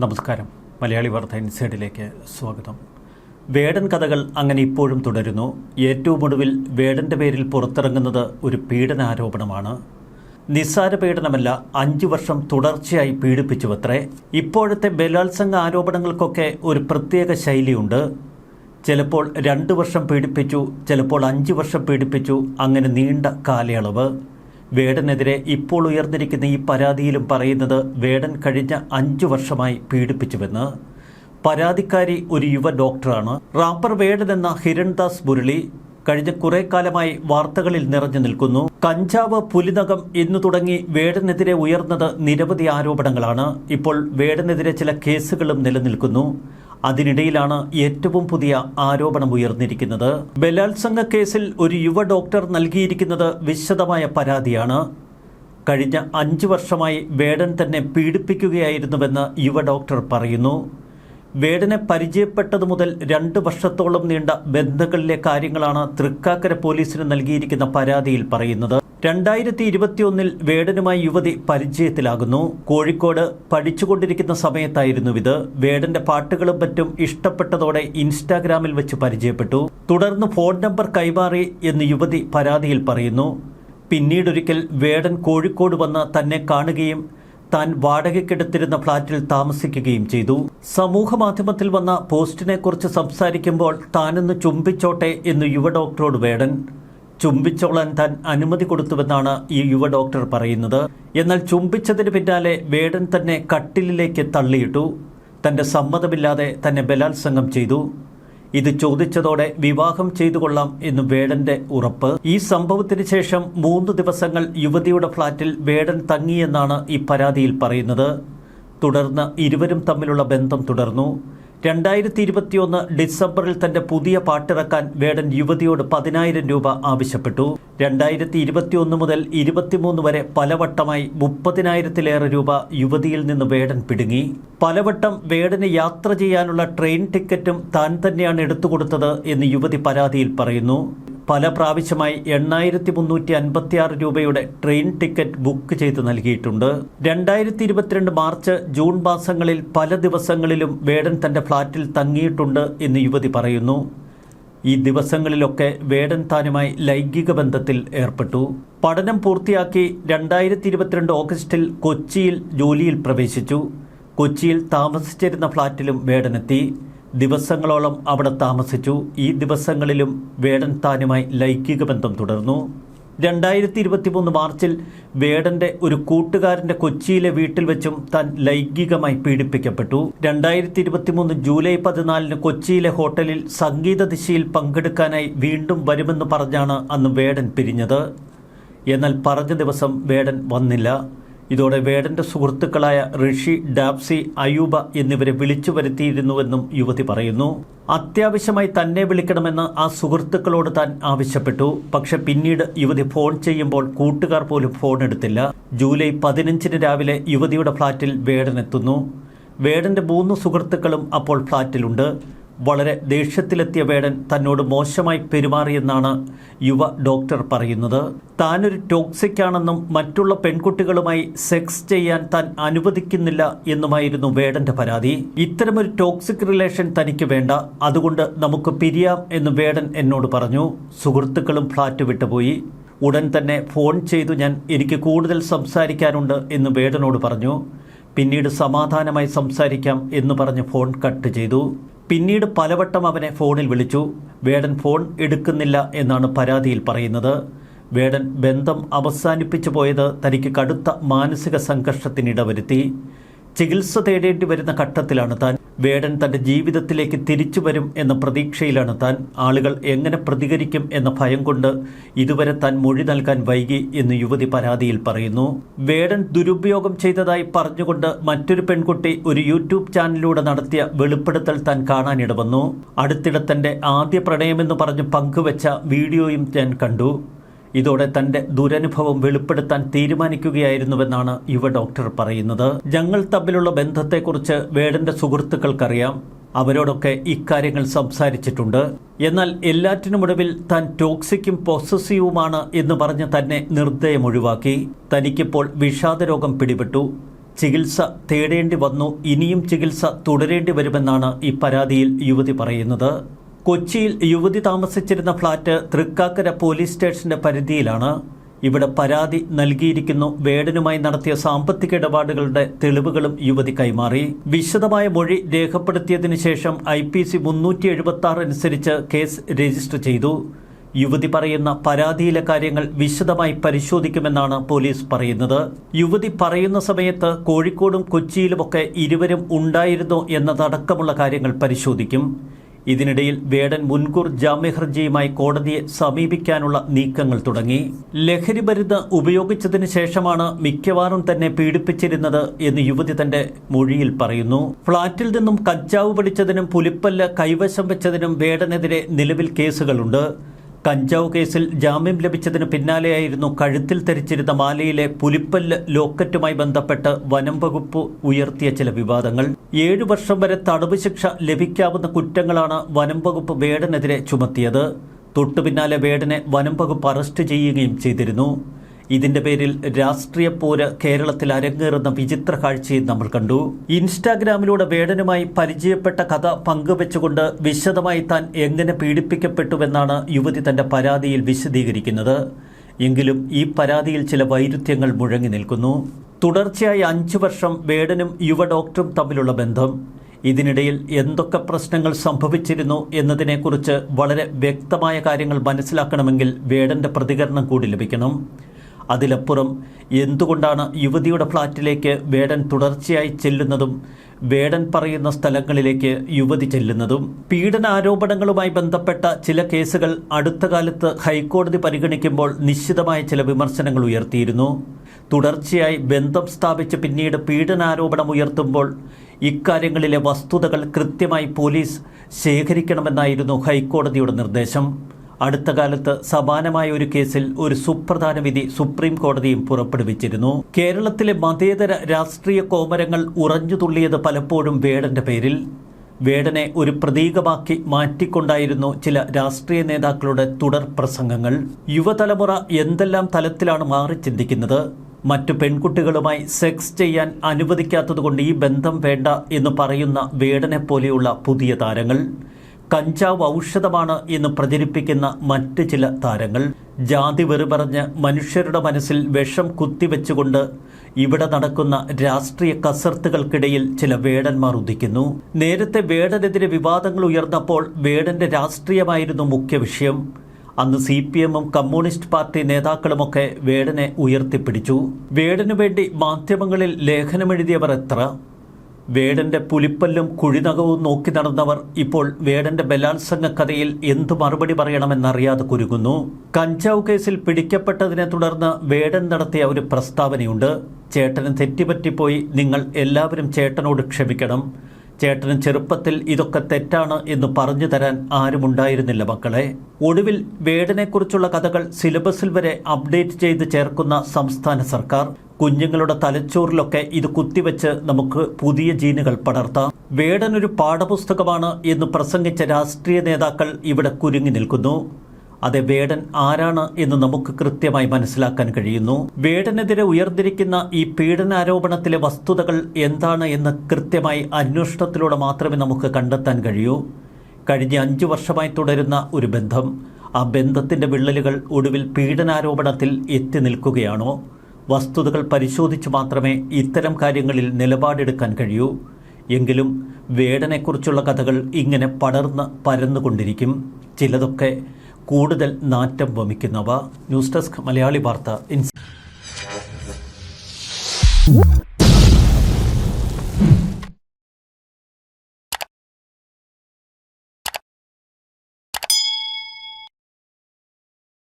നമസ്കാരം. മലയാളി വാർത്ത ഇൻസൈഡിലേക്ക് സ്വാഗതം. വേടൻ കഥകൾ അങ്ങനെ ഇപ്പോഴും തുടരുന്നു. ഏറ്റവും ഒടുവിൽ വേടന്റെ പേരിൽ പുറത്തിറങ്ങുന്നത് ഒരു പീഡനാരോപണമാണ്. നിസ്സാര പീഡനമല്ല അഞ്ചു വർഷം തുടർച്ചയായി പീഡിപ്പിച്ചുവത്രേ. ഇപ്പോഴത്തെ ബലാത്സംഗ ആരോപണങ്ങൾക്കൊക്കെ ഒരു പ്രത്യേക ശൈലിയുണ്ട്. ചിലപ്പോൾ രണ്ട് വർഷം പീഡിപ്പിച്ചു ചിലപ്പോൾ അഞ്ച് വർഷം പീഡിപ്പിച്ചു അങ്ങനെ നീണ്ട കാലയളവ്. വേടനെതിരെ ഇപ്പോൾ ഉയർന്നിരിക്കുന്ന ഈ പരാതിയിലും പറയുന്നത് വേടൻ കഴിഞ്ഞ അഞ്ചു വർഷമായി പീഡിപ്പിച്ചുവെന്ന്. പരാതിക്കാരി ഒരു യുവ ഡോക്ടറാണ്. റാപ്പർ വേടൻ എന്ന ഹിരൺദാസ് മുരളി കഴിഞ്ഞ കുറെ കാലമായി വാർത്തകളിൽ നിറഞ്ഞു നിൽക്കുന്നു. കഞ്ചാവ് പുലിനകം എന്നു തുടങ്ങി വേടനെതിരെ ഉയർന്നത് നിരവധി ആരോപണങ്ങളാണ്. ഇപ്പോൾ വേടനെതിരെ ചില കേസുകളും നിലനിൽക്കുന്നു. അതിനിടയിലാണ് ഏറ്റവും പുതിയ ആരോപണം ഉയർന്നിരിക്കുന്നത്. ബലാത്സംഗ കേസിൽ ഒരു യുവ ഡോക്ടർ നൽകിയിരിക്കുന്നത് വിശദമായ പരാതിയാണ്. കഴിഞ്ഞ അഞ്ചു വർഷമായി വേടൻ തന്നെ പീഡിപ്പിക്കുകയായിരുന്നുവെന്ന് യുവ ഡോക്ടർ പറയുന്നു. വേടനെ പരിചയപ്പെട്ടതു മുതൽ രണ്ട് വർഷത്തോളം നീണ്ട ബന്ധങ്ങളിലെ കാര്യങ്ങളാണ് തൃക്കാക്കര പോലീസിന് നൽകിയിരിക്കുന്ന പരാതിയിൽ പറയുന്നത്. രണ്ടായിരത്തി ഇരുപത്തിയൊന്നിൽ വേടനുമായി യുവതി പരിചയത്തിലാകുന്നു. കോഴിക്കോട് പഠിച്ചുകൊണ്ടിരിക്കുന്ന സമയത്തായിരുന്നു ഇത്. വേടന്റെ പാട്ടുകളും മറ്റും ഇഷ്ടപ്പെട്ടതോടെ ഇൻസ്റ്റാഗ്രാമിൽ വെച്ച് പരിചയപ്പെട്ടു. തുടർന്ന് ഫോൺ നമ്പർ കൈമാറി എന്ന് യുവതി പരാതിയിൽ പറയുന്നു. പിന്നീടൊരിക്കൽ വേടൻ കോഴിക്കോട് വന്ന് തന്നെ കാണുകയും താൻ വാടകയ്ക്കെടുത്തിരുന്ന ഫ്ളാറ്റിൽ താമസിക്കുകയും ചെയ്തു. സമൂഹ മാധ്യമത്തിൽ വന്ന പോസ്റ്റിനെക്കുറിച്ച് സംസാരിക്കുമ്പോൾ താനൊന്ന് ചുംബിച്ചോട്ടെ എന്ന് യുവ ഡോക്ടറോട് വേടൻ. ചുംബിച്ചോളാൻ താൻ അനുമതി കൊടുത്തുവെന്നാണ് ഈ യുവ ഡോക്ടർ പറയുന്നത്. എന്നാൽ ചുംബിച്ചതിന് പിന്നാലെ വേടൻ തന്നെ കട്ടിലിലേക്ക് തള്ളിയിട്ടു. തന്റെ സമ്മതമില്ലാതെ തന്നെ ബലാത്സംഗം ചെയ്തു. ഇത് ചോദിച്ചതോടെ വിവാഹം ചെയ്തു കൊള്ളാം എന്ന് വേടന്റെ ഉറപ്പ്. ഈ സംഭവത്തിന് ശേഷം മൂന്ന് ദിവസങ്ങൾ യുവതിയുടെ ഫ്ളാറ്റിൽ വേടൻ തങ്ങിയെന്നാണ് ഈ പരാതിയിൽ പറയുന്നത്. തുടർന്ന് ഇരുവരും തമ്മിലുള്ള ബന്ധം തുടർന്നു. രണ്ടായിരത്തി ഇരുപത്തിയൊന്ന് ഡിസംബറിൽ തന്റെ പുതിയ പാട്ടിറക്കാൻ വേടൻ യുവതിയോട് പതിനായിരം രൂപ ആവശ്യപ്പെട്ടു. രണ്ടായിരത്തി ഇരുപത്തിയൊന്ന് മുതൽ ഇരുപത്തിമൂന്ന് വരെ പലവട്ടമായി മുപ്പതിനായിരത്തിലേറെ രൂപ യുവതിയിൽ നിന്ന് വേടൻ പിടുങ്ങി. പലവട്ടം വേടന് യാത്ര ചെയ്യാനുള്ള ട്രെയിൻ ടിക്കറ്റും താൻ തന്നെയാണ് എടുത്തുകൊടുത്തത് എന്ന് യുവതി പരാതിയിൽ പറയുന്നു. പല പ്രാവശ്യമായി എണ്ണായിരത്തി മുന്നൂറ്റി അൻപത്തിയാറ് രൂപയുടെ ട്രെയിൻ ടിക്കറ്റ് ബുക്ക് ചെയ്ത് നൽകിയിട്ടുണ്ട്. രണ്ടായിരത്തി ഇരുപത്തിരണ്ട് മാർച്ച് ജൂൺ മാസങ്ങളിൽ പല ദിവസങ്ങളിലും വേടൻ തന്റെ ഫ്ളാറ്റിൽ തങ്ങിയിട്ടുണ്ട് എന്ന് യുവതി പറയുന്നു. ഈ ദിവസങ്ങളിലൊക്കെ വേടൻ താനുമായി ലൈംഗിക ബന്ധത്തിൽ ഏർപ്പെട്ടു. പഠനം പൂർത്തിയാക്കി രണ്ടായിരത്തി ഇരുപത്തിരണ്ട് ഓഗസ്റ്റിൽ കൊച്ചിയിൽ ജോലിയിൽ പ്രവേശിച്ചു. കൊച്ചിയിൽ താമസിച്ചിരുന്ന ഫ്ളാറ്റിലും വേടനെത്തി. ദിവസങ്ങളോളം അവിടെ താമസിച്ചു. ഈ ദിവസങ്ങളിലും വേടൻ താനുമായി ലൈംഗിക ബന്ധം തുടർന്നു. രണ്ടായിരത്തി ഇരുപത്തി മൂന്ന് മാർച്ചിൽ വേടന്റെ ഒരു കൂട്ടുകാരന്റെ കൊച്ചിയിലെ വീട്ടിൽ വെച്ചും താൻ ലൈംഗികമായി പീഡിപ്പിക്കപ്പെട്ടു. രണ്ടായിരത്തി ഇരുപത്തി മൂന്ന് ജൂലൈ പതിനാലിന് കൊച്ചിയിലെ ഹോട്ടലിൽ സംഗീത ദിശയിൽ പങ്കെടുക്കാനായി വീണ്ടും വരുമെന്ന് പറഞ്ഞാണ് അന്ന് വേടൻ പിരിഞ്ഞത്. എന്നാൽ പറഞ്ഞ ദിവസം വേടൻ വന്നില്ല. ഇതോടെ വേടന്റെ സുഹൃത്തുക്കളായ ഋഷി ഡാപ്സി അയൂബ എന്നിവരെ വിളിച്ചു വരുത്തിയിരുന്നുവെന്നും യുവതി പറയുന്നു. അത്യാവശ്യമായി തന്നെ വിളിക്കണമെന്ന് ആ സുഹൃത്തുക്കളോട് താൻ ആവശ്യപ്പെട്ടു. പക്ഷെ പിന്നീട് യുവതി ഫോൺ ചെയ്യുമ്പോൾ കൂട്ടുകാർ പോലും ഫോൺ എടുത്തില്ല. ജൂലൈ പതിനഞ്ചിന് രാവിലെ യുവതിയുടെ ഫ്ളാറ്റിൽ വേടനെത്തുന്നു വേടന്റെ മൂന്ന് സുഹൃത്തുക്കളും അപ്പോൾ ഫ്ളാറ്റിലുണ്ട്. വളരെ ദേഷ്യത്തിലെത്തിയ വേടൻ തന്നോട് മോശമായി പെരുമാറിയെന്നാണ് യുവ ഡോക്ടർ പറയുന്നത്. താനൊരു ടോക്സിക് ആണെന്നും മറ്റുള്ള പെൺകുട്ടികളുമായി സെക്സ് ചെയ്യാൻ താൻ അനുവദിക്കുന്നില്ല എന്നുമായിരുന്നു വേടന്റെ പരാതി. ഇത്തരമൊരു ടോക്സിക് റിലേഷൻ തനിക്ക് വേണ്ട. അതുകൊണ്ട് നമുക്ക് പിരിയാം എന്ന് വേടൻ എന്നോട് പറഞ്ഞു. സുഹൃത്തുക്കളും ഫ്ലാറ്റ് വിട്ടുപോയി. ഉടൻ തന്നെ ഫോൺ ചെയ്തു ഞാൻ എനിക്ക് കൂടുതൽ സംസാരിക്കാനുണ്ട് എന്ന് വേടനോട് പറഞ്ഞു. പിന്നീട് സമാധാനമായി സംസാരിക്കാം എന്ന് പറഞ്ഞ് ഫോൺ കട്ട് ചെയ്തു. പിന്നീട് പലവട്ടം അവനെ ഫോണിൽ വിളിച്ചു. വേടൻ ഫോൺ എടുക്കുന്നില്ല എന്നാണ് പരാതിയിൽ പറയുന്നത്. വേടൻ ബന്ധം അവസാനിപ്പിച്ചു പോയത് തനിക്ക് കടുത്ത മാനസിക സംഘർഷത്തിനിടവരുത്തി. ചികിത്സ തേടേണ്ടി വരുന്ന ഘട്ടത്തിലാണ് താൻ വേടൻ തന്റെ ജീവിതത്തിലേക്ക് തിരിച്ചു വരും എന്ന പ്രതീക്ഷയിലാണ് താൻ ആളുകൾ എങ്ങനെ പ്രതികരിക്കും എന്ന ഭയം കൊണ്ട് ഇതുവരെ താൻ മൊഴി നൽകാൻ വൈകി എന്ന് യുവതി പരാതിയിൽ പറയുന്നു. വേടൻ ദുരുപയോഗം ചെയ്തതായി പറഞ്ഞുകൊണ്ട് മറ്റൊരു പെൺകുട്ടി ഒരു യൂട്യൂബ് ചാനലിലൂടെ നടത്തിയ വെളിപ്പെടുത്തൽ താൻ കാണാനിടവന്നു. അടുത്തിടെ തന്റെ ആദ്യ പ്രണയമെന്ന് പറഞ്ഞ് പങ്കുവച്ച വീഡിയോയും ഞാൻ കണ്ടു. ഇതോടെ തന്റെ ദുരനുഭവം വെളിപ്പെടുത്താൻ തീരുമാനിക്കുകയായിരുന്നുവെന്നാണ് യുവ ഡോക്ടർ പറയുന്നത്. ഞങ്ങൾ തമ്മിലുള്ള ബന്ധത്തെക്കുറിച്ച് വേടന്റെ സുഹൃത്തുക്കൾക്കറിയാം. അവരോടൊക്കെ ഇക്കാര്യങ്ങൾ സംസാരിച്ചിട്ടുണ്ട്. എന്നാൽ എല്ലാറ്റിനുമൊടുവിൽ താൻ ടോക്സിക്കും പൊസസീവുമാണ് എന്ന് പറഞ്ഞ് തന്നെ നിർദ്ദയം ഒഴിവാക്കി. തനിക്കിപ്പോൾ വിഷാദരോഗം പിടിപെട്ടു. ചികിത്സ തേടേണ്ടി വന്നു. ഇനിയും ചികിത്സ തുടരേണ്ടി വരുമെന്നാണ് ഈ പരാതിയിൽ യുവതി പറയുന്നത്. കൊച്ചിയിൽ യുവതി താമസിച്ചിരുന്ന ഫ്ളാറ്റ് തൃക്കാക്കര പോലീസ് സ്റ്റേഷന്റെ പരിധിയിലാണ്. ഇവിടെ പരാതി നൽകിയിരിക്കുന്നു. വേടനുമായി നടത്തിയ സാമ്പത്തിക ഇടപാടുകളുടെ തെളിവുകളും യുവതി കൈമാറി. വിശദമായ മൊഴി രേഖപ്പെടുത്തിയതിനു ശേഷം ഐ പി സി മുന്നൂറ്റി എഴുപത്തി ആറ് അനുസരിച്ച് കേസ് രജിസ്റ്റർ ചെയ്തു. യുവതി പറയുന്ന പരാതിയിലെ കാര്യങ്ങൾ വിശദമായി പരിശോധിക്കുമെന്നാണ് പോലീസ് പറയുന്നത്. യുവതി പറയുന്ന സമയത്ത് കോഴിക്കോടും കൊച്ചിയിലുമൊക്കെ ഇരുവരും ഉണ്ടായിരുന്നു എന്നതടക്കമുള്ള കാര്യങ്ങൾ പരിശോധിക്കും. ഇതിനിടയിൽ വേടൻ മുൻകൂർ ജാമ്യഹർജിയുമായി കോടതിയെ സമീപിക്കാനുള്ള നീക്കങ്ങൾ തുടങ്ങി. ലഹരി മരുന്ന് ഉപയോഗിച്ചതിന് ശേഷമാണ് മിക്കവാറും തന്നെ പീഡിപ്പിച്ചിരുന്നത് എന്ന് യുവതി തന്റെ മൊഴിയിൽ പറയുന്നു. ഫ്ളാറ്റിൽ നിന്നും കഞ്ചാവ് പിടിച്ചതിനും പുലിപ്പല്ല് കൈവശം വെച്ചതിനും വേടനെതിരെ നിലവിൽ കേസുകളുണ്ട്. കഞ്ചാവ് കേസിൽ ജാമ്യം ലഭിച്ചതിന് പിന്നാലെയായിരുന്നു കഴുത്തിൽ ധരിച്ചിരുന്ന മാലയിലെ പുലിപ്പല്ല് ലോക്കറ്റുമായി ബന്ധപ്പെട്ട് വനം വകുപ്പ് ഉയർത്തിയ ചില വിവാദങ്ങൾ. ഏഴു വർഷം വരെ തടവ് ശിക്ഷ ലഭിക്കാവുന്ന കുറ്റങ്ങളാണ് വനം വകുപ്പ് വേടനെതിരെ ചുമത്തിയത്. തൊട്ടുപിന്നാലെ വേടനെ വനം വകുപ്പ് അറസ്റ്റ് ചെയ്യുകയും ചെയ്തിരുന്നു. ഇതിന്റെ പേരിൽ രാഷ്ട്രീയ പോര് കേരളത്തിൽ അരങ്ങേറുന്ന വിചിത്ര കാഴ്ചയും നമ്മൾ കണ്ടു. ഇൻസ്റ്റാഗ്രാമിലൂടെ വേടനുമായി പരിചയപ്പെട്ട കഥ പങ്കുവെച്ചുകൊണ്ട് വിശദമായി താൻ എങ്ങനെ പീഡിപ്പിക്കപ്പെട്ടുവെന്നാണ് യുവതി തന്റെ പരാതിയിൽ വിശദീകരിക്കുന്നത്. എങ്കിലും ഈ പരാതിയിൽ ചില വൈരുദ്ധ്യങ്ങൾ മുഴങ്ങി നിൽക്കുന്നു. തുടർച്ചയായി അഞ്ചു വർഷം വേടനും യുവ ഡോക്ടറും തമ്മിലുള്ള ബന്ധം. ഇതിനിടയിൽ എന്തൊക്കെ പ്രശ്നങ്ങൾ സംഭവിച്ചിരുന്നു എന്നതിനെക്കുറിച്ച് വളരെ വ്യക്തമായ കാര്യങ്ങൾ മനസ്സിലാക്കണമെങ്കിൽ വേടന്റെ പ്രതികരണം കൂടി ലഭിക്കണം. അതിലപ്പുറം എന്തുകൊണ്ടാണ് യുവതിയുടെ ഫ്ളാറ്റിലേക്ക് വേടൻ തുടർച്ചയായി ചെല്ലുന്നതും വേടൻ പറയുന്ന സ്ഥലങ്ങളിലേക്ക് യുവതി ചെല്ലുന്നതും? പീഡനാരോപണങ്ങളുമായി ബന്ധപ്പെട്ട ചില കേസുകൾ അടുത്ത കാലത്ത് ഹൈക്കോടതി പരിഗണിക്കുമ്പോൾ നിശ്ചിതമായ ചില വിമർശനങ്ങൾ ഉയർത്തിയിരുന്നു. തുടർച്ചയായി ബന്ധം സ്ഥാപിച്ച് പിന്നീട് പീഡനാരോപണം ഉയർത്തുമ്പോൾ ഇക്കാര്യങ്ങളിലെ വസ്തുതകൾ കൃത്യമായി പോലീസ് ശേഖരിക്കണമെന്നായിരുന്നു ഹൈക്കോടതിയുടെ നിർദ്ദേശം. അടുത്ത കാലത്ത് സമാനമായ ഒരു കേസിൽ ഒരു സുപ്രധാന വിധി സുപ്രീം കോടതിയും പുറപ്പെടുവിച്ചിരുന്നു. കേരളത്തിലെ മതേതര രാഷ്ട്രീയ കോമരങ്ങൾ ഉറഞ്ഞു തുള്ളിയത് പലപ്പോഴും വേടന്റെ പേരിൽ. വേടനെ ഒരു പ്രതീകമാക്കി മാറ്റിക്കൊണ്ടായിരുന്നു ചില രാഷ്ട്രീയ നേതാക്കളുടെ തുടർ പ്രസംഗങ്ങൾ. യുവതലമുറ എന്തെല്ലാം തലത്തിലാണ് മാറി ചിന്തിക്കുന്നത്? മറ്റു പെൺകുട്ടികളുമായി സെക്സ് ചെയ്യാൻ അനുവദിക്കാത്തതുകൊണ്ട് ഈ ബന്ധം വേണ്ട എന്ന് പറയുന്ന വേടനെ പോലെയുള്ള പുതിയ താരങ്ങൾ. കഞ്ചാവ് ഔഷധമാണ് എന്ന് പ്രചരിപ്പിക്കുന്ന മറ്റ് ചില താരങ്ങൾ. ജാതി വെറു പറഞ്ഞ് മനുഷ്യരുടെ മനസ്സിൽ വിഷം കുത്തിവെച്ചുകൊണ്ട് ഇവിടെ നടക്കുന്ന രാഷ്ട്രീയ കസർത്തുകൾക്കിടയിൽ ചില വേടന്മാർ ഉദിക്കുന്നു. നേരത്തെ വേടനെതിരെ വിവാദങ്ങൾ ഉയർന്നപ്പോൾ വേടന്റെ രാഷ്ട്രീയമായിരുന്നു മുഖ്യ വിഷയം. അന്ന് സി പി എമ്മും കമ്മ്യൂണിസ്റ്റ് പാർട്ടി നേതാക്കളുമൊക്കെ വേടനെ ഉയർത്തിപ്പിടിച്ചു. വേടനു വേണ്ടി മാധ്യമങ്ങളിൽ ലേഖനമെഴുതിയവർ എത്ര? വേടന്റെ പുലിപ്പല്ലും കുഴിനകവും നോക്കി നടന്നവർ ഇപ്പോൾ വേടന്റെ ബലാത്സംഗ കഥയിൽ എന്തു മറുപടി പറയണമെന്നറിയാതെ കുരുങ്ങുന്നു. കഞ്ചാവ് കേസിൽ പിടിക്കപ്പെട്ടതിനെ തുടർന്ന് വേടൻ നടത്തിയ ഒരു പ്രസ്താവനയുണ്ട്. ചേട്ടന് തെറ്റിപ്പറ്റിപ്പോയി നിങ്ങൾ എല്ലാവരും ചേട്ടനോട് ക്ഷമിക്കണം. ചേട്ടന് ചെറുപ്പത്തിൽ ഇതൊക്കെ തെറ്റാണ് എന്ന് പറഞ്ഞു തരാൻ ആരുമുണ്ടായിരുന്നില്ല മക്കളെ. ഒടുവിൽ വേടനെക്കുറിച്ചുള്ള കഥകൾ സിലബസിൽ വരെ അപ്ഡേറ്റ് ചെയ്ത് ചേർക്കുന്ന സംസ്ഥാന സർക്കാർ കുഞ്ഞുങ്ങളുടെ തലച്ചോറിലൊക്കെ ഇത് കുത്തിവെച്ച് നമുക്ക് പുതിയ ജീനുകൾ പടർത്താം. വേടൻ ഒരു പാഠപുസ്തകമാണ് എന്ന് പ്രസംഗിച്ച രാഷ്ട്രീയ നേതാക്കൾ ഇവിടെ കുരുങ്ങി നിൽക്കുന്നു. അതെ വേടൻ ആരാണ് എന്ന് നമുക്ക് കൃത്യമായി മനസ്സിലാക്കാൻ കഴിയുന്നു. വേടനെതിരെ ഉയർന്നിരിക്കുന്ന ഈ പീഡനാരോപണത്തിലെ വസ്തുതകൾ എന്താണ് എന്ന് കൃത്യമായി അന്വേഷണത്തിലൂടെ മാത്രമേ നമുക്ക് കണ്ടെത്താൻ കഴിയൂ. കഴിഞ്ഞ അഞ്ചു വർഷമായി തുടരുന്ന ഒരു ബന്ധം. ആ ബന്ധത്തിന്റെ വിള്ളലുകൾ ഒടുവിൽ പീഡനാരോപണത്തിൽ എത്തി നിൽക്കുകയാണോ? വസ്തുതകൾ പരിശോധിച്ച് മാത്രമേ ഇത്തരം കാര്യങ്ങളിൽ നിലപാടെടുക്കാൻ കഴിയൂ. എങ്കിലും വേടനെക്കുറിച്ചുള്ള കഥകൾ ഇങ്ങനെ പടർന്ന് പരന്നുകൊണ്ടിരിക്കും. ചിലതൊക്കെ കൂടുതൽ നാറ്റം വമിക്കുന്നവ. ന്യൂസ് ഡെസ്ക് മലയാളി വാർത്ത ഇൻസ്